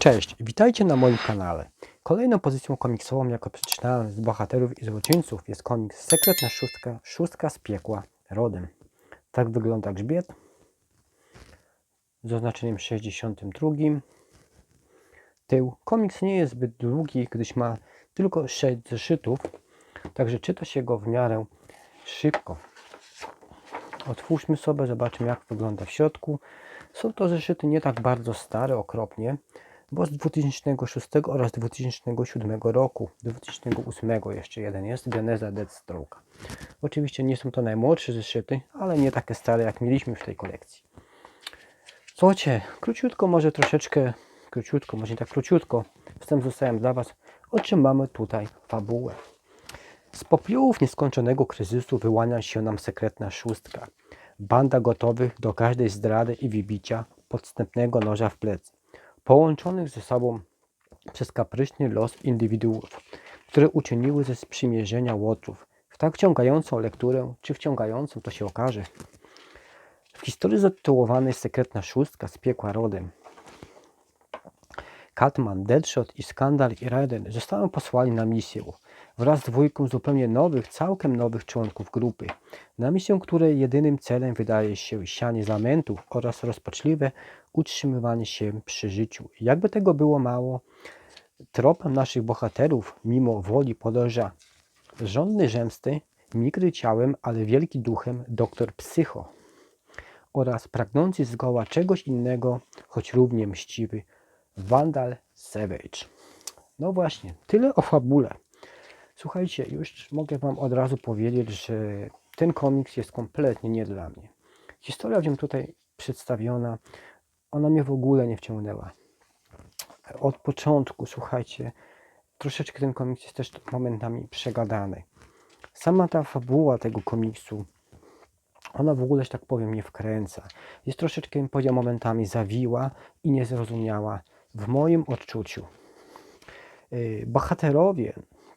Cześć, witajcie na moim kanale. Kolejną pozycją komiksową, jaką przeczytałem z bohaterów i złoczyńców jest komiks Sekretna Szóstka, Szóstka z piekła rodem. Tak wygląda grzbiet z oznaczeniem 62. Tył. Komiks nie jest zbyt długi, gdyż ma tylko 6 zeszytów, także czyta się go w miarę szybko. Otwórzmy sobie, zobaczmy jak wygląda w środku. Są to zeszyty nie tak bardzo stare, okropnie, bo z 2006 oraz 2007 roku, 2008 jeszcze jeden jest, Geneza Deathstroke. Oczywiście nie są to najmłodsze zeszyty, ale nie takie stare jak mieliśmy w tej kolekcji. Słuchajcie, króciutko, może troszeczkę, króciutko, może nie tak króciutko, wstęp zostałem dla Was, o czym mamy tutaj fabułę. Z popiołów nieskończonego kryzysu wyłania się nam sekretna szóstka. Banda gotowych do każdej zdrady i wybicia podstępnego noża w plecy. Połączonych ze sobą przez kapryśny los indywiduów, które uczyniły ze sprzymierzenia łotrów. W tak wciągającą lekturę, czy wciągającą, to się okaże. W historii zatytułowanej Sekretna Szóstka z piekła rodem Catman, Deadshot i Skandal i Raiden zostają posłani na misję wraz z dwójką zupełnie nowych, całkiem nowych członków grupy. Na misję, której jedynym celem wydaje się sianie lamentów oraz rozpaczliwe utrzymywanie się przy życiu. Jakby tego było mało, tropem naszych bohaterów, mimo woli podąża żądny zemsty, mikry ciałem, ale wielki duchem doktor Psycho oraz pragnący zgoła czegoś innego, choć równie mściwy, Vandal Savage. No właśnie, tyle o fabule. Słuchajcie, już mogę Wam od razu powiedzieć, że ten komiks jest kompletnie nie dla mnie. Historia w nim tutaj przedstawiona, ona mnie w ogóle nie wciągnęła. Od początku, słuchajcie, troszeczkę ten komiks jest też momentami przegadany. Sama ta fabuła tego komiksu, ona w ogóle, że tak powiem, nie wkręca. Jest troszeczkę, powiedział, momentami zawiła i niezrozumiała w moim odczuciu. Yy, Bohaterowie,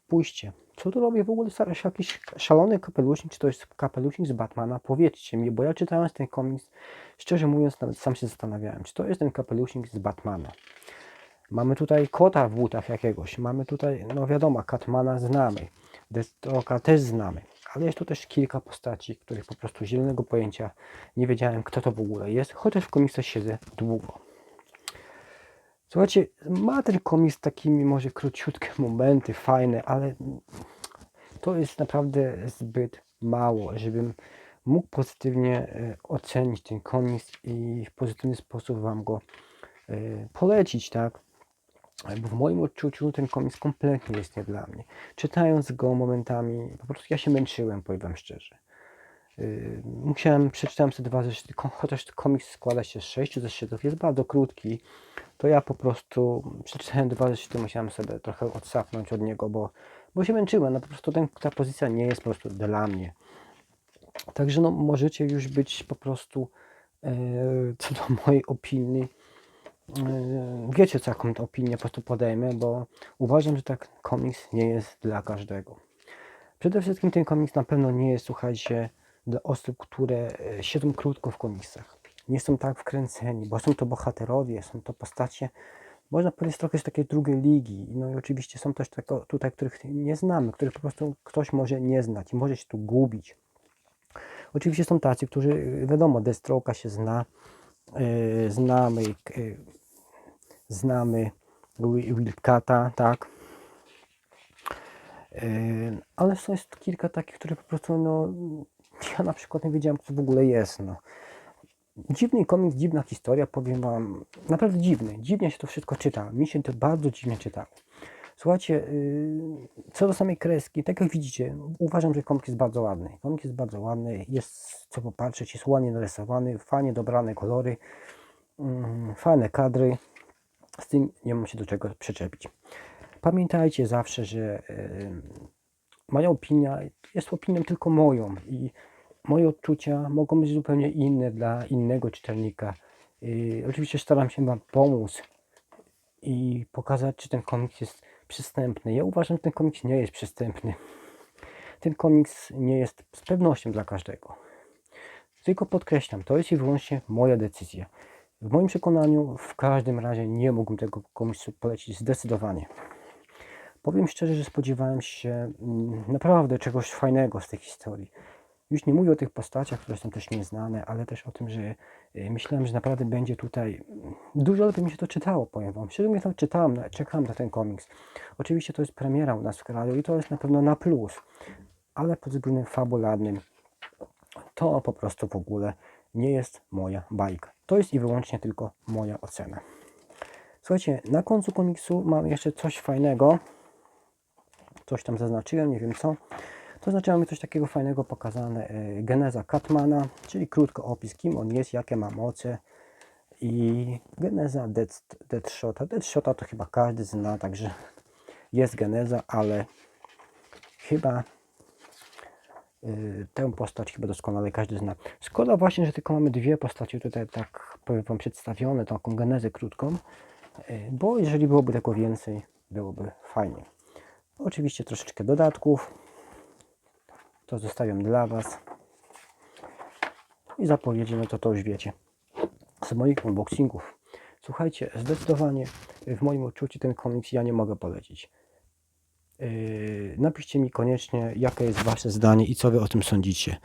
pójście, co tu robi w ogóle jakiś szalony kapelusznik, czy to jest kapelusznik z Batmana? Powiedzcie mi, bo ja czytając ten komiks, szczerze mówiąc, nawet sam się zastanawiałem, czy to jest ten kapelusznik z Batmana. Mamy tutaj kota w butach jakiegoś, mamy tutaj, no wiadomo, Catmana znamy, Deathstroke'a też znamy, ale jest tu też kilka postaci, których po prostu zielonego pojęcia nie wiedziałem, kto to w ogóle jest, chociaż w komiksach siedzę długo. Słuchajcie, ma ten komiks takimi może króciutkie momenty, fajne, ale to jest naprawdę zbyt mało, żebym mógł pozytywnie e, ocenić ten komiks i w pozytywny sposób Wam go e, polecić, tak? Bo w moim odczuciu ten komiks kompletnie jest nie dla mnie. Czytając go momentami, po prostu ja się męczyłem, powiem Wam szczerze. Yy, Musiałem, przeczytałem sobie dwa zeszyty, chociaż komiks składa się z sześciu zeszytów, jest bardzo krótki, to ja po prostu przeczytałem dwa zeszyty, musiałem sobie trochę odsapnąć od niego, bo, bo się męczyłem, no po prostu ten, ta pozycja nie jest po prostu dla mnie. Także no, możecie już być po prostu e, co do mojej opinii. e, wiecie, co jaką opinię po prostu podejmę, bo uważam, że tak komiks nie jest dla każdego. Przede wszystkim ten komiks na pewno nie jest, słuchajcie, dla osób, które e, siedzą krótko w komiksach. Nie są tak wkręceni, bo są to bohaterowie, są to postacie, można powiedzieć, trochę z takiej drugiej ligi. No i oczywiście są też tako, tutaj, których nie znamy, których po prostu ktoś może nie znać i może się tu gubić. Oczywiście są tacy, którzy, y, wiadomo, Deathstroke'a się zna, yy, znamy, yy, znamy Wi- Wildcata, tak, ale są jest kilka takich, które po prostu, no, ja na przykład nie wiedziałem, co w ogóle jest, no. Dziwny komiks, dziwna historia, powiem Wam, naprawdę dziwny, dziwnie się to wszystko czyta, mi się to bardzo dziwnie czytało. Słuchajcie, yy, co do samej kreski, tak jak widzicie, uważam, że komiks jest bardzo ładny. Komiks jest bardzo ładny, jest co popatrzeć, jest ładnie narysowany, fajnie dobrane kolory, mm, fajne kadry. Z tym nie mam się do czego przyczepić. Pamiętajcie zawsze, że yy, moja opinia jest opinią tylko moją i moje odczucia mogą być zupełnie inne dla innego czytelnika. Yy, oczywiście staram się Wam pomóc i pokazać, czy ten komiks jest przystępny. Ja uważam, że ten komiks nie jest przystępny. Ten komiks nie jest z pewnością dla każdego. Tylko podkreślam, to jest i wyłącznie moja decyzja. W moim przekonaniu w każdym razie nie mógłbym tego komuś polecić zdecydowanie. Powiem szczerze, że spodziewałem się mm, naprawdę czegoś fajnego z tej historii. Już nie mówię o tych postaciach, które są też nieznane, ale też o tym, że y, myślałem, że naprawdę będzie tutaj mm, dużo lepiej mi się to czytało, powiem Wam. Szczerze nawet czytałem, czekałem na ten komiks. Oczywiście to jest premiera u nas w kraju i to jest na pewno na plus, ale pod względem fabularnym to po prostu w ogóle nie jest moja bajka. To jest i wyłącznie tylko moja ocena. Słuchajcie, na końcu komiksu mam jeszcze coś fajnego. Coś tam zaznaczyłem, nie wiem co. To znaczy mamy coś takiego fajnego pokazane. e, Geneza Catmana, czyli krótko opis, kim on jest, jakie ma moce. I geneza Death, Deadshota. Deadshota to chyba każdy zna, także jest geneza, ale chyba y, tę postać chyba doskonale każdy zna. Szkoda właśnie, że tylko mamy dwie postacie tutaj tak powiem Wam przedstawione, taką genezę krótką, y, bo jeżeli byłoby tego więcej, byłoby fajnie. Oczywiście troszeczkę dodatków, to zostawiam dla Was. I zapowiedzi, no to to już wiecie, z moich unboxingów. Słuchajcie, zdecydowanie w moim odczuciu ten komiks ja nie mogę polecić. Yy, napiszcie mi koniecznie, jakie jest Wasze zdanie i co Wy o tym sądzicie.